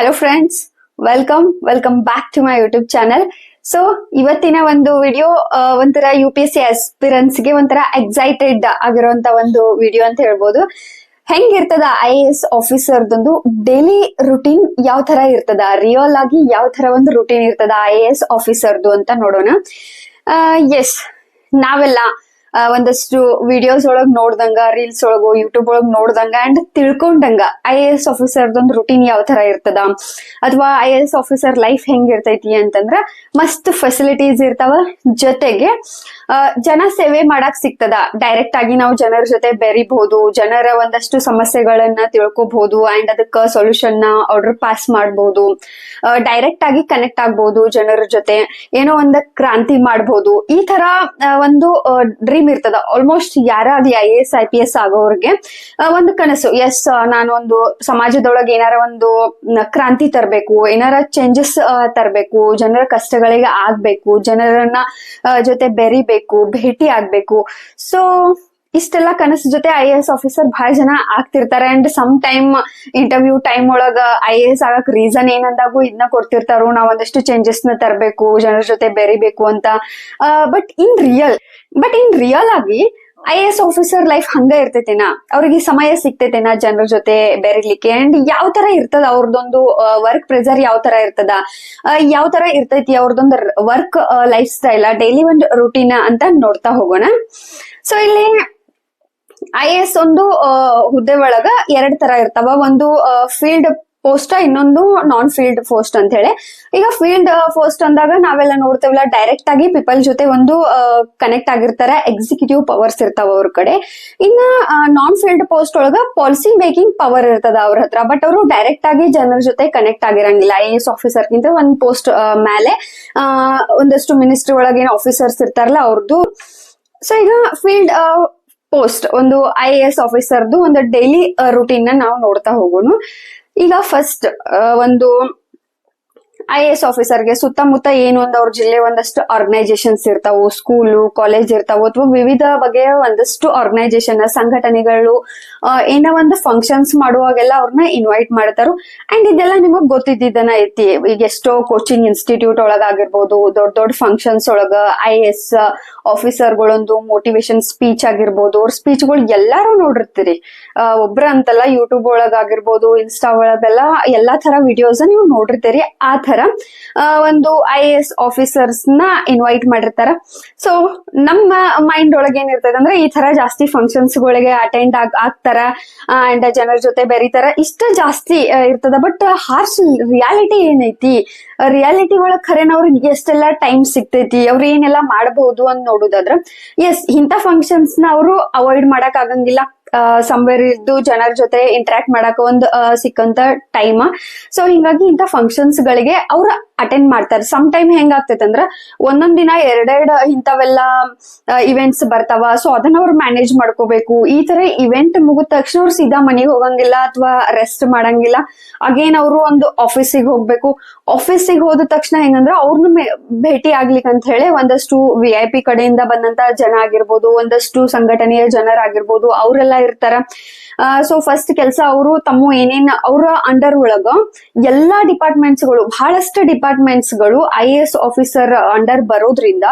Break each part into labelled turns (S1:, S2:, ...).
S1: Hello friends welcome welcome back to my YouTube channel so ಇವತ್ತಿನ ಒಂದು video ಒಂಥರ U P S C ಆಸ್ಪಿರೆನ್ಸ್ಗೆ ಒಂಥರ ಎಕ್ಸೈಟೆಡ್ ಆಗಿರುವಂತ ಒಂದು ವಿಡಿಯೋ ಅಂತ ಹೇಳ್ಬೋದು. ಹೆಂಗಿರ್ತದ ಐ ಎ ಎಸ್ ಆಫೀಸರ್ದೊಂದು ಡೈಲಿ ರುಟೀನ್ ಯಾವ ತರ ಇರ್ತದ? ರಿಯಲ್ ಆಗಿ ಯಾವ ತರ ಒಂದು ರುಟೀನ್ ಇರ್ತದ ಐ ಎ ಎಸ್ ಆಫೀಸರ್ದು ಅಂತ ನೋಡೋಣ. ಎಸ್ ನಾವೆಲ್ಲ ಒಂದಷ್ಟು ವಿಡಿಯೋಸ್ ಒಳಗ್ ನೋಡ್ದಂಗ ರೀಲ್ಸ್ ಒಳಗು ಯೂಟ್ಯೂಬ್ ಒಳಗ್ ನೋಡ್ದಂಗ ಅಂಡ್ ತಿಳ್ಕೊಂಡಂಗ ಐ ಎ ಎಸ್ ಆಫೀಸರ್ದೊಂದು ರುಟೀನ್ ಯಾವ ತರ ಇರ್ತದ? ಅಥವಾ I A S officer life ಹೆಂಗಿರ್ತೈತಿ ಅಂತಂದ್ರ ಮಸ್ತ್ ಫೆಸಿಲಿಟೀಸ್ ಇರ್ತಾವ. ಜೊತೆಗೆ ಜನ ಸೇವೆ ಮಾಡಕ್ ಸಿಗ್ತದ. ಡೈರೆಕ್ಟ್ ಆಗಿ ನಾವು ಜನರ ಜೊತೆ ಬೆರಿಬಹುದು, ಜನರ ಒಂದಷ್ಟು ಸಮಸ್ಯೆಗಳನ್ನ ತಿಳ್ಕೊಬಹುದು ಅಂಡ್ ಅದಕ್ಕ ಸೊಲ್ಯೂಷನ್ನ ಆರ್ಡರ್ ಪಾಸ್ ಮಾಡಬಹುದು. ಡೈರೆಕ್ಟ್ ಆಗಿ ಕನೆಕ್ಟ್ ಆಗ್ಬಹುದು ಜನರ ಜೊತೆ. ಏನೋ ಒಂದ ಕ್ರಾಂತಿ ಮಾಡಬಹುದು. ಈ ತರ ಒಂದು ಡ್ರೀಮ್ ಇರ್ತದ. ಆಲ್ಮೋಸ್ಟ್ ಯಾರಾದ್ರೂ I S I P S ಆಗೋರ್ಗೆ ಒಂದು ಕನಸು. ಎಸ್ ನಾನು ಒಂದು ಸಮಾಜದೊಳಗೆ ಏನಾರ ಒಂದು ಕ್ರಾಂತಿ ತರಬೇಕು, ಏನಾರ ಚೇಂಜಸ್ ತರಬೇಕು, ಜನರ ಕಷ್ಟಗಳಿಗೆ ಆಗ್ಬೇಕು, ಜನರನ್ನ ಜೊತೆ ಬೆರಿಬೇಕು, ಭೇಟಿ ಆಗ್ಬೇಕು. ಸೊ ಇಷ್ಟೆಲ್ಲ ಕನಸು ಜೊತೆ ಐ ಎ ಎಸ್ ಆಫೀಸರ್ ಬಹಳ ಜನ ಆಗ್ತಿರ್ತಾರೆ. And some time interview time ಒಳಗ ಐ ಎ ಎಸ್ ಆಗಕ್ ರೀಸನ್ ಏನಂದಾಗೂ ಇದನ್ನ ಕೊಡ್ತಿರ್ತಾರೋ. ನಾವ್ ಒಂದಷ್ಟು ಚೇಂಜಸ್ನ ತರಬೇಕು, ಜನರ ಜೊತೆ ಬೆರಿಬೇಕು ಅಂತ. But in real but in real ಆಗಿ I A S officer life ಹಂಗ ಇರ್ತೈತೇನಾ? ಅವ್ರಿಗೆ ಸಮಯ ಸಿಗ್ತೈತೇನಾ ಜನರ ಜೊತೆ ಬೆರಿಲಿಕ್ಕೆ? ಅಂಡ್ ಯಾವ ತರ ಇರ್ತದ ಅವ್ರದೊಂದು ವರ್ಕ್ ಪ್ರೆಸರ್ ಯಾವ ತರ ಇರ್ತದ? ಯಾವ ತರ ಇರ್ತೈತಿ ಅವ್ರದೊಂದು ವರ್ಕ್ ಲೈಫ್ ಸ್ಟೈಲ್ ಡೈಲಿ ಒಂದು ರುಟೀನ್ ಅಂತ ನೋಡ್ತಾ ಹೋಗೋಣ. ಸೊ ಇಲ್ಲಿ ಐ ಎಸ್ ಒಂದು ಹುದ್ದೆ ಒಳಗ ಎರಡ್ ತರ ಇರ್ತಾವ. ಒಂದು ಫೀಲ್ಡ್ ಪೋಸ್ಟ್ ಇನ್ನೊಂದು ನಾನ್ ಫೀಲ್ಡ್ ಪೋಸ್ಟ್ ಅಂತ ಹೇಳಿ. ಈಗ ಫೀಲ್ಡ್ ಪೋಸ್ಟ್ ಅಂದಾಗ ನಾವೆಲ್ಲ ನೋಡ್ತೇವಲ್ಲ ಡೈರೆಕ್ಟ್ ಆಗಿ ಪೀಪಲ್ ಜೊತೆ ಒಂದು ಕನೆಕ್ಟ್ ಆಗಿರ್ತಾರೆ. ಎಕ್ಸಿಕ್ಯೂಟಿವ್ ಪವರ್ಸ್ ಇರ್ತಾವ ಅವ್ರ ಕಡೆ. ಇನ್ನ ನಾನ್ ಫೀಲ್ಡ್ ಪೋಸ್ಟ್ ಒಳಗ ಪಾಲಿಸಿ ಮೇಕಿಂಗ್ ಪವರ್ ಇರ್ತದ ಅವ್ರ ಹತ್ರ. ಬಟ್ ಅವರು ಡೈರೆಕ್ಟ್ ಆಗಿ ಜನರ ಜೊತೆ ಕನೆಕ್ಟ್ ಆಗಿರಂಗಿಲ್ಲ. ಐ ಎಸ್ ಆಫೀಸರ್ ಗಿಂತ ಒಂದ್ ಪೋಸ್ಟ್ ಮೇಲೆ ಒಂದಷ್ಟು ಮಿನಿಸ್ಟ್ರಿ ಒಳಗೆ ಏನು ಆಫೀಸರ್ಸ್ ಇರ್ತಾರಲ್ಲ ಅವ್ರದ್ದು ಸೊ ಈಗ ಫೀಲ್ಡ್ ಪೋಸ್ಟ್ ಒಂದು ಐ ಎ ಎಸ್ ಆಫೀಸರ್ದು ಒಂದು ಡೈಲಿ ರುಟೀನ್ನ ನಾವು ನೋಡ್ತಾ ಹೋಗೋಣ. ಈಗ ಫಸ್ಟ್ ಒಂದು ಐ ಎ ಎಸ್ ಆಫೀಸರ್ಗೆ ಸುತ್ತಮುತ್ತ ಏನು ಒಂದು ಅವ್ರ ಜಿಲ್ಲೆ ಒಂದಷ್ಟು ಆರ್ಗನೈಸೇಷನ್ಸ್ ಇರ್ತಾವು ಸ್ಕೂಲು ಕಾಲೇಜ್ ಇರ್ತಾವು, ಅಥವಾ ವಿವಿಧ ಬಗೆಯ ಒಂದಷ್ಟು ಆರ್ಗನೈಸೇಷನ್ ಸಂಘಟನೆಗಳು ಏನೋ ಒಂದು ಫಂಕ್ಷನ್ಸ್ ಮಾಡುವಾಗೆಲ್ಲ ಅವ್ರನ್ನ ಇನ್ವೈಟ್ ಮಾಡ್ತಾರು. ಅಂಡ್ ಇದೆಲ್ಲ ನಿಮಗ್ ಗೊತ್ತಿದ್ದನ ಐತಿ. ಈಗ ಎಷ್ಟೋ ಕೋಚಿಂಗ್ ಇನ್ಸ್ಟಿಟ್ಯೂಟ್ ಒಳಗಾಗಿರ್ಬೋದು, ದೊಡ್ಡ ದೊಡ್ಡ ಫಂಕ್ಷನ್ಸ್ ಒಳಗ ಐ ಎಸ್ ಆಫೀಸರ್ಗಳೊಂದು ಮೋಟಿವೇಶನ್ ಸ್ಪೀಚ್ ಆಗಿರ್ಬೋದು, ಅವ್ರ ಸ್ಪೀಚ್ಗಳು ಎಲ್ಲಾರು ನೋಡಿರ್ತೀರಿ. ಒಬ್ರ ಅಂತಲ್ಲ ಯೂಟ್ಯೂಬ್ ಒಳಗಾಗಿರ್ಬೋದು ಇನ್ಸ್ಟಾ ಒಳಗೆಲ್ಲ ಎಲ್ಲಾ ತರ ವಿಡಿಯೋಸ್ ನೀವು ನೋಡಿರ್ತೀರಿ. ಆ ತರ ಆ, ಒಂದು ಐ ಎಸ್ ಆಫೀಸರ್ಸ್ನ ಇನ್ವೈಟ್ ಮಾಡಿರ್ತಾರ. ಸೊ ನಮ್ಮ ಮೈಂಡ್ ಒಳಗೆ ಏನಿರ್ತದೆ ಅಂದ್ರೆ ಈ ತರ ಜಾಸ್ತಿ ಫಂಕ್ಷನ್ಸ್ ಗಳಿಗೆ ಅಟೆಂಡ್ ಆಗ್ ಆಗ್ತಾರ. ಅಂಡ್ ಜನರ ಜೊತೆ ಬೆರೀತಾರ. ಇಷ್ಟ ಜಾಸ್ತಿ ಇರ್ತದ. ಬಟ್ ಹಾರ್ಸ್ ರಿಯಾಲಿಟಿ ಏನೈತಿ? ರಿಯಾಲಿಟಿ ಒಳಗ್ ಖರೇನ ಅವ್ರಿಗೆ ಎಷ್ಟೆಲ್ಲ ಟೈಮ್ ಸಿಗ್ತೈತಿ? ಅವ್ರು ಏನೆಲ್ಲ ಮಾಡಬಹುದು ಅಂತ ನೋಡುದಾದ್ರ ಎಸ್ ಇಂಥ ಫಂಕ್ಷನ್ಸ್ನ ಅವರು ಅವಾಯ್ಡ್ ಮಾಡಕ್ ಆಗಂಗಿಲ್ಲ. ಸಂವೇರ್ ಇದ್ದು ಜನರ ಜೊತೆ ಇಂಟರಾಕ್ಟ್ ಮಾಡಕ್ ಒಂದು ಸಿಕ್ಕಂತ ಟೈಮ್ ಸೊ ಹಿಂಗಾಗಿ ಇಂತ ಫಂಕ್ಷನ್ಸ್ ಗಳಿಗೆ ಅವ್ರ ಅಟೆಂಡ್ ಮಾಡ್ತಾರೆ. ಸಮ್ ಟೈಮ್ ಹೆಂಗ್ ಅಂದ್ರ, ಒಂದೊಂದ್ ದಿನ ಎರಡೆರಡ್ ಇಂಥವೆಲ್ಲ ಇವೆಂಟ್ಸ್ ಬರ್ತಾವ. ಸೊ ಅದನ್ನ ಅವ್ರು ಮ್ಯಾನೇಜ್ ಮಾಡ್ಕೋಬೇಕು. ಈ ತರ ಇವೆಂಟ್ ಮುಗಿದ ತಕ್ಷಣ ಅವ್ರು ಸೀದಾ ಮನೆಗೆ ಹೋಗಂಗಿಲ್ಲ ಅಥವಾ ರೆಸ್ಟ್ ಮಾಡಂಗಿಲ್ಲ. ಅಗೇನ್ ಅವರು ಒಂದು ಆಫೀಸಿಗೆ ಹೋಗ್ಬೇಕು. ಆಫೀಸಿಗೆ ಹೋದ ತಕ್ಷಣ ಹೆಂಗಂದ್ರ ಅವ್ರನ್ನ ಭೇಟಿ ಆಗ್ಲಿಕ್ಕೆ ಅಂತ ಹೇಳಿ ಒಂದಷ್ಟು ವಿ ಐ ಪಿ ಕಡೆಯಿಂದ ಬಂದಂತ ಜನ ಆಗಿರ್ಬೋದು, ಒಂದಷ್ಟು ಸಂಘಟನೆಯ ಜನರಾಗಿರ್ಬೋದು, ಅವರೆಲ್ಲ ಇರ್ತಾರ. ಸೊ ಫಸ್ಟ್ ಕೆಲಸ ಅವರು, ತಮ್ಮ ಏನೇನ್, ಅವರ ಅಂಡರ್ ಒಳಗ ಎಲ್ಲಾ ಡಿಪಾರ್ಟ್ಮೆಂಟ್ಸ್ಗಳು ಬಹಳಷ್ಟು ಡಿಪಾರ್ಟ್ಮೆಂಟ್ಸ್ಗಳು I A S officer under ಬರೋದ್ರಿಂದ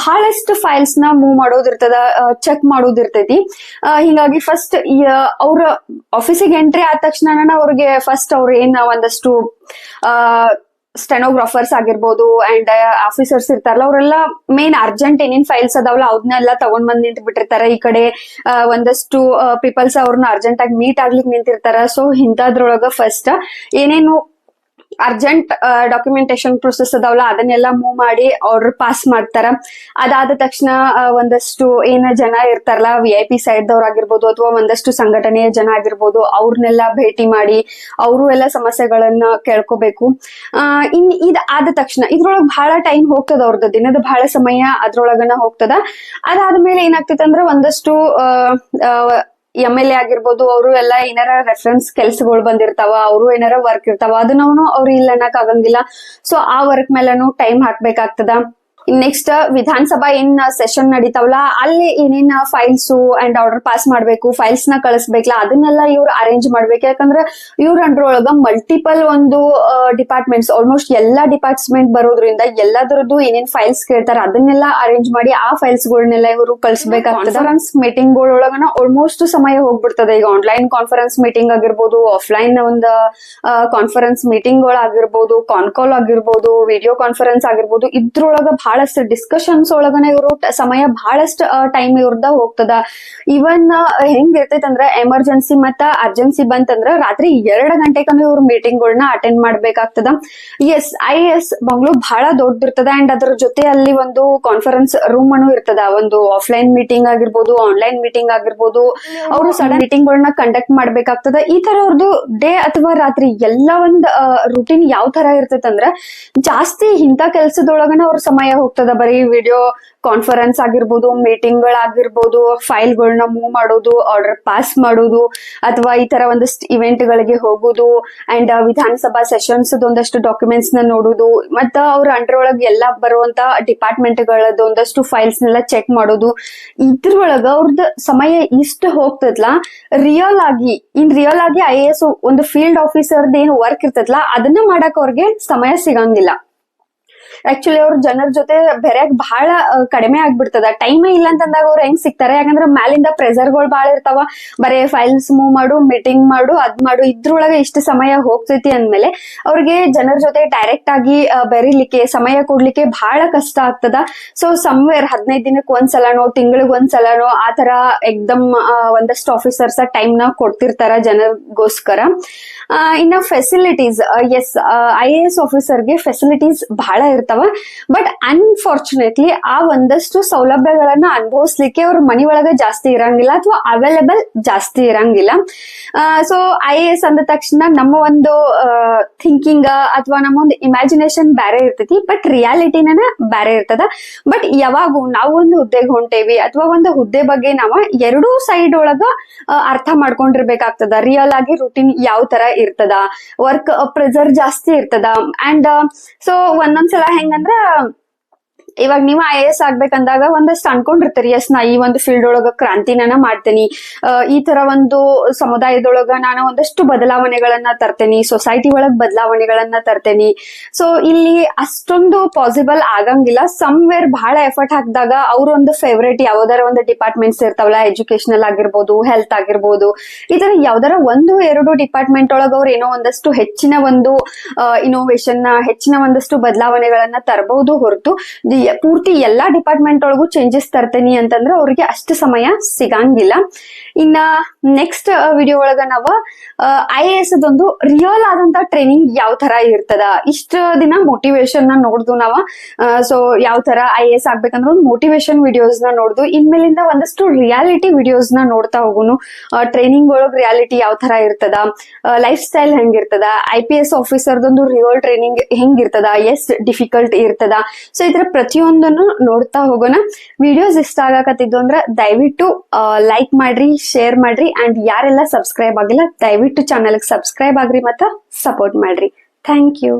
S1: ಬಹಳಷ್ಟು ಫೈಲ್ಸ್ನ ಮೂವ್ ಮಾಡೋದಿರ್ತದ ಚೆಕ್ ಮಾಡೋದಿರ್ತೈತಿ. ಹೀಗಾಗಿ ಫಸ್ಟ್ ಅವ್ರ ಆಫೀಸಿಗೆ ಎಂಟ್ರಿ ಆದ ತಕ್ಷಣ ಅವ್ರಿಗೆ ಫಸ್ಟ್ ಅವ್ರ ಏನ ಒಂದಷ್ಟು, ಆ ಸ್ಟೆನೋಗ್ರಾಫರ್ಸ್ ಆಗಿರ್ಬೋದು ಅಂಡ್ ಆಫೀಸರ್ಸ್ ಇರ್ತಾರಲ್ಲ ಅವರೆಲ್ಲ ಮೇನ್ ಅರ್ಜೆಂಟ್ ಏನೇನ್ ಫೈಲ್ಸ್ ಅದಾವಲ್ಲ ಅವ್ನೆಲ್ಲ ತಗೊಂಡ್ ಬಂದ್ ನಿಂತ್ ಬಿಟ್ಟಿರ್ತಾರೆ. ಈ ಕಡೆ ಆ, ಒಂದಷ್ಟು ಪೀಪಲ್ಸ್ ಅವ್ರನ್ನ ಅರ್ಜೆಂಟ್ ಆಗಿ ಮೀಟ್ ಆಗ್ಲಿಕ್ಕೆ ನಿಂತಿರ್ತಾರ. ಸೊ ಇಂಥದ್ರೊಳಗ ಫಸ್ಟ್ ಏನೇನು ಅರ್ಜೆಂಟ್ ಡಾಕ್ಯುಮೆಂಟೇಶನ್ ಪ್ರೊಸೆಸ್ ಅದಾವಲ್ಲ, ಅದನ್ನೆಲ್ಲ ಮೂವ್ ಮಾಡಿ ಆರ್ಡರ್ ಪಾಸ್ ಮಾಡ್ತಾರ. ಅದಾದ ತಕ್ಷಣ ಒಂದಷ್ಟು ಏನ ಜನ ಇರ್ತಾರಲ್ಲ ವಿ ಐ ಪಿ ಸೈಡ್ ಆಗಿರ್ಬೋದು ಅಥವಾ ಒಂದಷ್ಟು ಸಂಘಟನೆಯ ಜನ ಆಗಿರ್ಬೋದು, ಅವ್ರನ್ನೆಲ್ಲ ಭೇಟಿ ಮಾಡಿ ಅವರು ಎಲ್ಲ ಸಮಸ್ಯೆಗಳನ್ನ ಕೇಳ್ಕೋಬೇಕು. ಇನ್, ಇದ್ ಆದ ತಕ್ಷಣ, ಇದ್ರೊಳಗೆ ಬಹಳ ಟೈಮ್ ಹೋಗ್ತದ ಅವ್ರದ್ದು ದಿನದ ಬಹಳ ಸಮಯ ಅದ್ರೊಳಗನ ಹೋಗ್ತದ. ಅದಾದ್ಮೇಲೆ ಏನಾಗ್ತೈತೆ ಅಂದ್ರೆ ಒಂದಷ್ಟು ಎಂ ಎಲ್ ಎ ಆಗಿರ್ಬೋದು, ಅವರು ಎಲ್ಲ ಏನಾರ ರೆಫರೆನ್ಸ್ ಕೆಲ್ಸಗಳು ಬಂದಿರ್ತಾವ, ಅವರು ಏನಾರ ವರ್ಕ್ ಇರ್ತಾವ ಅದನ್ನ ಅವ್ರು ಇಲ್ಲ ಅನ್ನಕ್ ಆಗಂಗಿಲ್ಲ. ಸೊ ಆ ವರ್ಕ್ ಮೇಲೂ ಟೈಮ್ ಹಾಕ್ಬೇಕಾಗ್ತದ. ನೆಕ್ಸ್ಟ್ ವಿಧಾನಸಭಾ ಏನ್ ಸೆಷನ್ ನಡೀತಾವಲ್ಲ, ಅಲ್ಲಿ ಏನೇನ್ ಫೈಲ್ಸ್ ಅಂಡ್ ಆರ್ಡರ್ ಪಾಸ್ ಮಾಡ್ಬೇಕು ಫೈಲ್ಸ್ನ ಕಳಿಸ್ಬೇಕಲ್ಲ ಅದನ್ನೆಲ್ಲ ಇವ್ರು ಅರೇಂಜ್ ಮಾಡ್ಬೇಕು. ಯಾಕಂದ್ರೆ ಇವ್ರ ಅಂಡ್ರೊಳಗ ಮಲ್ಟಿಪಲ್ ಒಂದು ಡಿಪಾರ್ಟ್ಮೆಂಟ್ಸ್ ಆಲ್ಮೋಸ್ಟ್ ಎಲ್ಲಾ ಡಿಪಾರ್ಟ್ಮೆಂಟ್ ಬರೋದ್ರಿಂದ ಎಲ್ಲದರದ್ದು ಏನೇನ್ ಫೈಲ್ಸ್ ಕೇಳ್ತಾರ, ಅದನ್ನೆಲ್ಲ ಅರೇಂಜ್ ಮಾಡಿ ಆ ಫೈಲ್ಸ್ ಗಳನ್ನೆಲ್ಲ ಇವರು ಕಳಿಸ್ಬೇಕಾಗ್ತದೆ. ಕಾನ್ಫರೆನ್ಸ್ ಮೀಟಿಂಗ್ ಗಳೊಳಗನ ಆಲ್ಮೋಸ್ಟ್ ಸಮಯ ಹೋಗ್ಬಿಡ್ತದೆ. ಈಗ ಆನ್ಲೈನ್ ಕಾನ್ಫರೆನ್ಸ್ ಮೀಟಿಂಗ್ ಆಗಿರ್ಬೋದು ಆಫ್ಲೈನ್ ಒಂದು ಕಾನ್ಫರೆನ್ಸ್ ಮೀಟಿಂಗ್ ಆಗಿರ್ಬೋದು ಕಾನ್ಕಾಲ್ ಆಗಿರ್ಬೋದು ವಿಡಿಯೋ ಕಾನ್ಫರೆನ್ಸ್ ಆಗಿರ್ಬೋದು, ಇದ್ರೊಳಗ ಬಹಳಷ್ಟು ಡಿಸ್ಕಷನ್ಸ್ ಒಳಗನೆ ಇವರು ಸಮಯ ಬಹಳಷ್ಟು ಟೈಮ್ ಇವ್ರದ ಹೋಗ್ತದ. ಇವನ್ ಹೆಂಗ್ ಅಂದ್ರೆ ಎಮರ್ಜೆನ್ಸಿ ಮತ್ತ ಅರ್ಜೆನ್ಸಿ ಬಂತಂದ್ರ ರಾತ್ರಿ ಎರಡ್ ಗಂಟೆಕನ ಇವ್ರ ಮೀಟಿಂಗ್ ಗಳನ್ನ ಅಟೆಂಡ್ ಮಾಡ್ಬೇಕಾಗ್ತದ. ಎಸ್ ಐ ಎಸ್ ಬಂಗ್ಳೂರ್ ಬಹಳ ದೊಡ್ಡದಿರ್ತದ ಅಂಡ್ ಅದ್ರ ಜೊತೆ ಅಲ್ಲಿ ಒಂದು ಕಾನ್ಫರೆನ್ಸ್ ರೂಮ್ ಅನ್ನು ಇರ್ತದ. ಒಂದು ಆಫ್ಲೈನ್ ಮೀಟಿಂಗ್ ಆಗಿರ್ಬೋದು ಆನ್ಲೈನ್ ಮೀಟಿಂಗ್ ಆಗಿರ್ಬೋದು. ಅವರು ಸಡನ್ ಮೀಟಿಂಗ್ ಗಳನ್ನ ಕಂಡಕ್ಟ್ ಮಾಡ್ಬೇಕಾಗ್ತದ. ಈ ತರ ಅವ್ರದ್ದು ಡೇ ಅಥವಾ ರಾತ್ರಿ ಎಲ್ಲ ಒಂದ್ ರುಟೀನ್ ಯಾವ ತರ ಇರ್ತೈತಂದ್ರ ಜಾಸ್ತಿ ಇಂಥ ಕೆಲ್ಸದೊಳಗನ ಅವ್ರ ಸಮಯ ಹೋಗ್ತದ ಬರೀ ವಿಡಿಯೋ ಕಾನ್ಫರೆನ್ಸ್ ಆಗಿರ್ಬೋದು ಮೀಟಿಂಗ್ ಗಳಾಗಿರ್ಬೋದು ಫೈಲ್ ಗಳನ್ನ ಮೂವ್ ಮಾಡೋದು ಆರ್ಡರ್ ಪಾಸ್ ಮಾಡೋದು, ಅಥವಾ ಈ ತರ ಒಂದಷ್ಟು ಇವೆಂಟ್ ಗಳಿಗೆ ಹೋಗೋದು ಅಂಡ್ ವಿಧಾನಸಭಾ ಸೆಷನ್ಸ್ ಒಂದಷ್ಟು ಡಾಕ್ಯುಮೆಂಟ್ಸ್ನ ನೋಡುದು, ಮತ್ತ ಅವ್ರ ಅಂಡರ್ ಒಳಗೆ ಎಲ್ಲ ಬರುವಂತ ಡಿಪಾರ್ಟ್ಮೆಂಟ್ ಗಳದ್ದು ಒಂದಷ್ಟು ಫೈಲ್ಸ್ ನೆಲ್ಲ ಚೆಕ್ ಮಾಡೋದು. ಇದ್ರೊಳಗ ಅವ್ರದ್ದು ಸಮಯ ಇಷ್ಟು ಹೋಗ್ತದ್ಲಾ? ರಿಯಲ್ ಆಗಿ, ಇನ್ ರಿಯಲ್ ಆಗಿ ಐ ಎ ಎಸ್ ಒಂದು ಫೀಲ್ಡ್ ಆಫೀಸರ್ದ ಏನ್ ವರ್ಕ್ ಇರ್ತದಲ್ಲ ಅದನ್ನ ಮಾಡಕ್ ಅವ್ರಿಗೆ ಸಮಯ ಸಿಗಂಗಿಲ್ಲ. ಆಕ್ಚುಲಿ ಅವ್ರ ಜನರ ಜೊತೆ ಬೆರೆಯಕ್ ಬಹಳ ಕಡಿಮೆ ಆಗ್ಬಿಡ್ತದ. ಟೈಮೇ ಇಲ್ಲ ಅಂತಂದಾಗ ಅವ್ರು ಹೆಂಗ್ ಸಿಗ್ತಾರೆ? ಯಾಕಂದ್ರೆ ಮ್ಯಾಲಿಂದ ಪ್ರೆಸರ್ಗಳು ಬಹಳ ಇರ್ತಾವ. ಬರೇ ಫೈಲ್ಸ್ ಮೂವ್ ಮಾಡು ಮೀಟಿಂಗ್ ಮಾಡು, ಅದ್ ಮಾಡು, ಇದ್ರೊಳಗೆ ಇಷ್ಟು ಸಮಯ ಹೋಗ್ತೈತಿ ಅಂದ್ಮೇಲೆ ಅವ್ರಿಗೆ ಜನರ ಜೊತೆ ಡೈರೆಕ್ಟ್ ಆಗಿ ಬೆರೀಲಿಕ್ಕೆ, ಸಮಯ ಕೊಡ್ಲಿಕ್ಕೆ ಬಹಳ ಕಷ್ಟ ಆಗ್ತದ. ಸೊ ಸಮ್ವೇರ್ ಹದಿನೈದು ದಿನಕ್ಕೆ ಒಂದ್ಸಲನೋ, ತಿಂಗಳಿಗೆ ಒಂದ್ಸಲನೋ, ಆ ತರ ಎಕ್ದಮ್ ಒಂದಷ್ಟು ಆಫೀಸರ್ಸ್ ಟೈಮ್ನ ಕೊಡ್ತಿರ್ತಾರ ಜನರಿಗೋಸ್ಕರ. ಇನ್ನ facilities S I A S ಆಫೀಸರ್ಗೆ facilities ಬಹಳ ಇರ್ತಾವ ಬಟ್ ಅನ್ಫಾರ್ಚುನೇಟ್ಲಿ ಆ ಒಂದಷ್ಟು ಸೌಲಭ್ಯಗಳನ್ನ ಅನುಭವಿಸ್ಲಿಕ್ಕೆ ಅವ್ರ ಒಳಗ ಜಾಸ್ತಿ ಇರಂಗಿಲ್ಲ ಅಥವಾ ಅವೈಲೇಬಲ್ ಜಾಸ್ತಿ ಇರಂಗಿಲ್ಲ. ಸೊ ಐ ಎ ಎಸ್ ಅಂದ ತಕ್ಷಣ ನಮ್ಮ ಒಂದು ಥಿಂಕಿಂಗ್ ಅಥವಾ ನಮ್ಮ ಒಂದು ಇಮ್ಯಾಜಿನೇಷನ್ ಬೇರೆ ಇರ್ತೈತಿ ಬಟ್ ರಿಯಾಲಿಟಿನ ಬೇರೆ ಇರ್ತದ. ಬಟ್ ಯಾವಾಗೂ ನಾವು ಒಂದು ಹುದ್ದೆಗೆ ಹೊಂಟೇವಿ ಅಥವಾ ಒಂದು ಹುದ್ದೆ ಬಗ್ಗೆ ನಾವು ಎರಡೂ ಸೈಡ್ ಒಳಗ ಅರ್ಥ ಮಾಡ್ಕೊಂಡಿರ್ಬೇಕಾಗ್ತದ. ರಿಯಲ್ ಆಗಿ ರುಟೀನ್ ಯಾವ ತರ ಇರ್ತದ? ವರ್ಕ್ ಪ್ರೆಸರ್ ಜಾಸ್ತಿ ಇರ್ತದ. ಅಂಡ್ ಸೊ ಒಂದೊಂದ್ಸಲ ಹೆಂಗಂದ್ರ ಇವಾಗ ನೀವು ಐ ಎಸ್ ಆಗ್ಬೇಕಂದಾಗ ಒಂದಷ್ಟು ಅನ್ಕೊಂಡಿರ್ತೀರಿ ಎಸ್ ನಾ ಈ ಒಂದು ಫೀಲ್ಡ್ ಒಳಗ ಕ್ರಾಂತಿನ ಮಾಡ್ತೇನಿ. ಈ ತರ ಒಂದು ಸಮುದಾಯದೊಳಗ ನಾನು ಒಂದಷ್ಟು ಬದಲಾವಣೆಗಳನ್ನ ತರ್ತೇನಿ ಸೊಸೈಟಿ ಒಳಗ್ ಬದಲಾವಣೆಗಳನ್ನ ತರ್ತೇನಿ. ಸೊ ಇಲ್ಲಿ ಅಷ್ಟೊಂದು ಪಾಸಿಬಲ್ ಆಗಂಗಿಲ್ಲ. ಸಮ್ವೇರ್ ಬಹಳ ಎಫರ್ಟ್ ಹಾಕಿದಾಗ ಅವ್ರ ಒಂದು ಫೇವ್ರೇಟ್ ಯಾವ್ದಾರ ಒಂದು ಡಿಪಾರ್ಟ್ಮೆಂಟ್ಸ್ ಇರ್ತಾವಲ್ಲ ಎಜುಕೇಶನಲ್ ಆಗಿರ್ಬೋದು ಹೆಲ್ತ್ ಆಗಿರ್ಬೋದು, ಈ ತರ ಯಾವ್ದಾರ ಒಂದು, ಎರಡು ಡಿಪಾರ್ಟ್ಮೆಂಟ್ ಒಳಗ ಅವ್ರು ಏನೋ ಒಂದಷ್ಟು ಹೆಚ್ಚಿನ ಒಂದು ಇನೋವೇಶನ್ ಹೆಚ್ಚಿನ ಒಂದಷ್ಟು ಬದಲಾವಣೆಗಳನ್ನ ತರಬಹುದು ಹೊರತು ಪೂರ್ತಿ ಎಲ್ಲಾ ಡಿಪಾರ್ಟ್ಮೆಂಟ್ ಒಳಗೂ ಚೇಂಜಸ್ ತರ್ತೇನಿ ಅಂತಂದ್ರೆ ಅವ್ರಿಗೆ ಅಷ್ಟು ಸಮಯ ಸಿಗಂಗಿಲ್ಲ. ಇನ್ನ ನೆಕ್ಸ್ಟ್ ವಿಡಿಯೋ ಒಳಗ ನಾವು ಐ ಎ ಎಸ್ ಅದೊಂದು ರಿಯಲ್ ಆದಂತ ಟ್ರೈನಿಂಗ್ ಯಾವ ತರ ಇರ್ತದ? ಇಷ್ಟ ದಿನ ಮೋಟಿವೇಶನ್ನ ನೋಡ್ದು ನಾವ. ಸೊ ಯಾವ ತರ ಐ ಎ ಎಸ್ ಆಗ್ಬೇಕಂದ್ರೆ ಒಂದು ಮೋಟಿವೇಶನ್ ವಿಡಿಯೋಸ್ನ ನೋಡ್ದು. ಇನ್ಮೇಲಿಂದ ಒಂದಷ್ಟು ರಿಯಾಲಿಟಿ ವಿಡಿಯೋಸ್ನ ನೋಡ್ತಾ ಹೋಗುನು. ಟ್ರೈನಿಂಗ್ ಒಳಗ್ ರಿಯಾಲಿಟಿ ಯಾವ ತರ ಇರ್ತದ? ಲೈಫ್ ಸ್ಟೈಲ್ ಹೆಂಗಿರ್ತದ? ಐ ಪಿ ಎಸ್ ಆಫೀಸರ್ದೊಂದು ರಿಯಲ್ ಟ್ರೈನಿಂಗ್ ಹೆಂಗಿರ್ತದ? ಎಸ್ ಡಿಫಿಕಲ್ಟ್ ಇರ್ತದ. ಸೊ ಇದ್ರ ಪ್ರತಿಯೊಂದನ್ನು ನೋಡ್ತಾ ಹೋಗೋಣ. ವಿಡಿಯೋಸ್ ಇಷ್ಟ ಆಗಕತ್ತಿದ್ದು ಅಂದ್ರೆ ದಯವಿಟ್ಟು ಲೈಕ್ ಮಾಡ್ರಿ ಶೇರ್ ಮಾಡ್ರಿ ಅಂಡ್ ಯಾರೆಲ್ಲ ಸಬ್ಸ್ಕ್ರೈಬ್ ಆಗಿಲ್ಲ, ದಯವಿಟ್ಟು ಚಾನಲ್ಗೆ ಸಬ್ಸ್ಕ್ರೈಬ್ ಆಗ್ರಿ ಮತ್ತ ಸಪೋರ್ಟ್ ಮಾಡ್ರಿ. Thank you